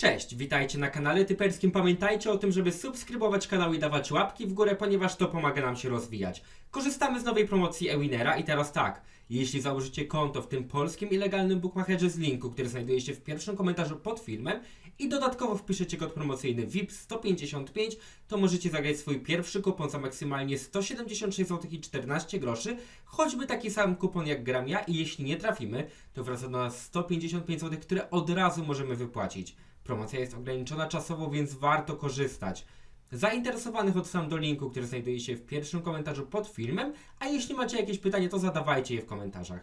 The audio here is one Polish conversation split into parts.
Cześć, witajcie na kanale Typerskim. Pamiętajcie o tym, żeby subskrybować kanał i dawać łapki w górę, ponieważ to pomaga nam się rozwijać. Korzystamy z nowej promocji Ewinera i teraz tak, jeśli założycie konto w tym polskim i legalnym bookmacherze z linku, który znajduje się w pierwszym komentarzu pod filmem i dodatkowo wpiszecie kod promocyjny VIP 155, to możecie zagrać swój pierwszy kupon za maksymalnie 176 zł i 14 groszy, choćby taki sam kupon jak gram ja i jeśli nie trafimy, to wraca do nas 155 zł, które od razu możemy wypłacić. Promocja jest ograniczona czasowo, więc warto korzystać. Zainteresowanych odsyłam do linku, który znajduje się w pierwszym komentarzu pod filmem, a jeśli macie jakieś pytanie, to zadawajcie je w komentarzach.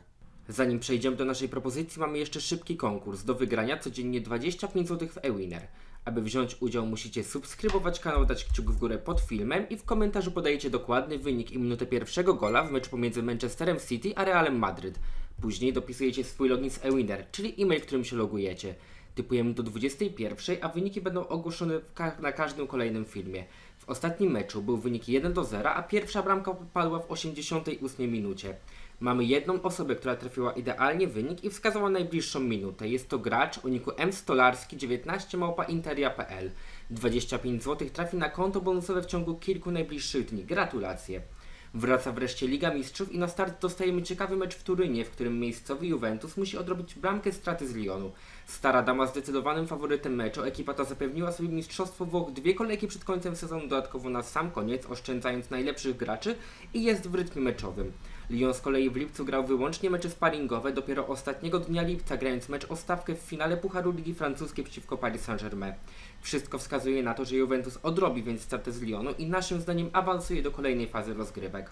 Zanim przejdziemy do naszej propozycji, mamy jeszcze szybki konkurs. Do wygrania codziennie 25 zł w eWinner. Aby wziąć udział, musicie subskrybować kanał, dać kciuk w górę pod filmem i w komentarzu podajecie dokładny wynik i minutę pierwszego gola w meczu pomiędzy Manchesterem City a Realem Madryt. Później dopisujecie swój login z eWinner, czyli e-mail, którym się logujecie. Typujemy do 21, a wyniki będą ogłoszone ka- na każdym kolejnym filmie. W ostatnim meczu był wynik 1 do 0, a pierwsza bramka padła w 88 minucie. Mamy jedną osobę, która trafiła idealnie wynik i wskazała najbliższą minutę. Jest to gracz o niku M Stolarski 19 małpa interia.pl. 25 zł trafi na konto bonusowe w ciągu kilku najbliższych dni. Gratulacje! Wraca wreszcie Liga Mistrzów i na start dostajemy ciekawy mecz w Turynie, w którym miejscowy Juventus musi odrobić bramkę straty z Lyonu. Stara dama zdecydowanym faworytem meczu, ekipa ta zapewniła sobie mistrzostwo Włoch dwie kolejki przed końcem sezonu, dodatkowo na sam koniec, oszczędzając najlepszych graczy i jest w rytmie meczowym. Lyon z kolei w lipcu grał wyłącznie mecze sparingowe, dopiero ostatniego dnia lipca grając mecz o stawkę w finale Pucharu Ligi Francuskiej przeciwko Paris Saint-Germain. Wszystko wskazuje na to, że Juventus odrobi więc stratę z Lyonu i naszym zdaniem awansuje do kolejnej fazy rozgrywek.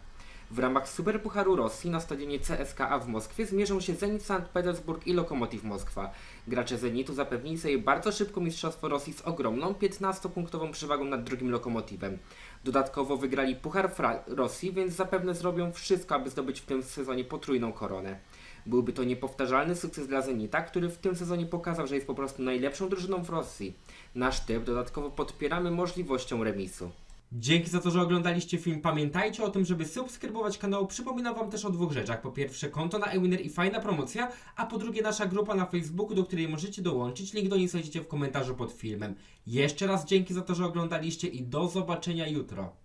W ramach Superpucharu Rosji na stadionie CSKA w Moskwie zmierzą się Zenit Sankt Petersburg i Lokomotiv Moskwa. Gracze Zenitu zapewnili sobie bardzo szybko Mistrzostwo Rosji z ogromną 15-punktową przewagą nad drugim Lokomotivem. Dodatkowo wygrali Puchar Fra- Rosji, więc zapewne zrobią wszystko, aby zdobyć w tym sezonie potrójną koronę. Byłby to niepowtarzalny sukces dla Zenita, który w tym sezonie pokazał, że jest po prostu najlepszą drużyną w Rosji. Nasz typ dodatkowo podpieramy możliwością remisu. Dzięki za to, że oglądaliście film. Pamiętajcie o tym, żeby subskrybować kanał. Przypominam Wam też o dwóch rzeczach. Po pierwsze konto na Ewiner i fajna promocja, a po drugie nasza grupa na Facebooku, do której możecie dołączyć. Link do niej znajdziecie w komentarzu pod filmem. Jeszcze raz dzięki za to, że oglądaliście i do zobaczenia jutro.